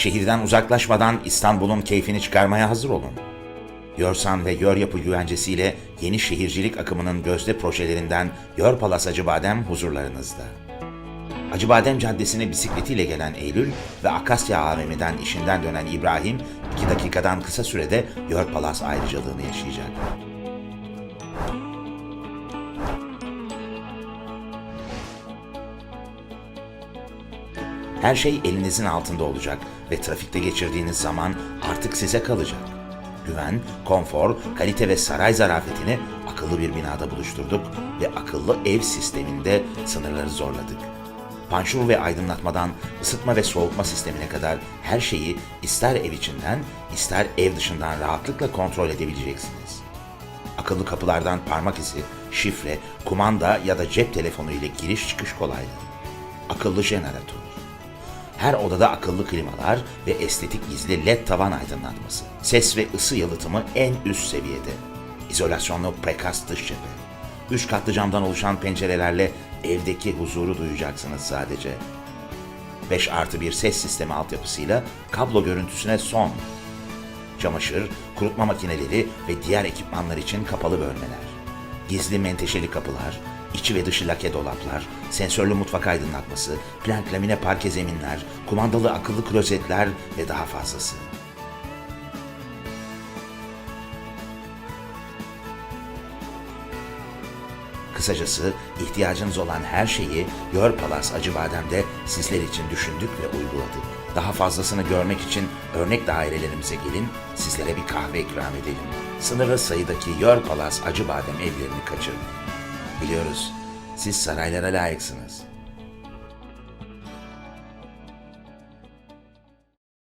Şehirden uzaklaşmadan İstanbul'un keyfini çıkarmaya hazır olun. Yorsan ve Yor Yapı güvencesiyle yeni şehircilik akımının gözde projelerinden Yor Palas Acıbadem huzurlarınızda. Acıbadem Caddesi'ne bisikletiyle gelen Eylül ve Akasya AVM'den işinden dönen İbrahim, iki dakikadan kısa sürede Yor Palas ayrıcalığını yaşayacak. Her şey elinizin altında olacak ve trafikte geçirdiğiniz zaman artık size kalacak. Güven, konfor, kalite ve saray zarafetini akıllı bir binada buluşturduk ve akıllı ev sisteminde sınırları zorladık. Panşur ve aydınlatmadan ısıtma ve soğutma sistemine kadar her şeyi ister ev içinden ister ev dışından rahatlıkla kontrol edebileceksiniz. Akıllı kapılardan parmak izi, şifre, kumanda ya da cep telefonu ile giriş çıkış kolaylığı. Akıllı jeneratör. Her odada akıllı klimalar ve estetik gizli led tavan aydınlatması. Ses ve ısı yalıtımı en üst seviyede. İzolasyonlu prekast dış cephe. Üç katlı camdan oluşan pencerelerle evdeki huzuru duyacaksınız sadece. 5 artı bir ses sistemi altyapısıyla kablo görüntüsüne son. Çamaşır, kurutma makineleri ve diğer ekipmanlar için kapalı bölmeler. Gizli menteşeli kapılar, içi ve dışı lake dolaplar, sensörlü mutfak aydınlatması, plank lamine parke zeminler, kumandalı akıllı klozetler ve daha fazlası. Kısacası ihtiyacınız olan her şeyi Yor Palas Acıbadem'de sizler için düşündük ve uyguladık. Daha fazlasını görmek için örnek dairelerimize gelin, sizlere bir kahve ikram edelim. Sınırlı sayıdaki Yor Palas Acıbadem evlerini kaçırın. Biliyoruz, siz saraylara layıksınız.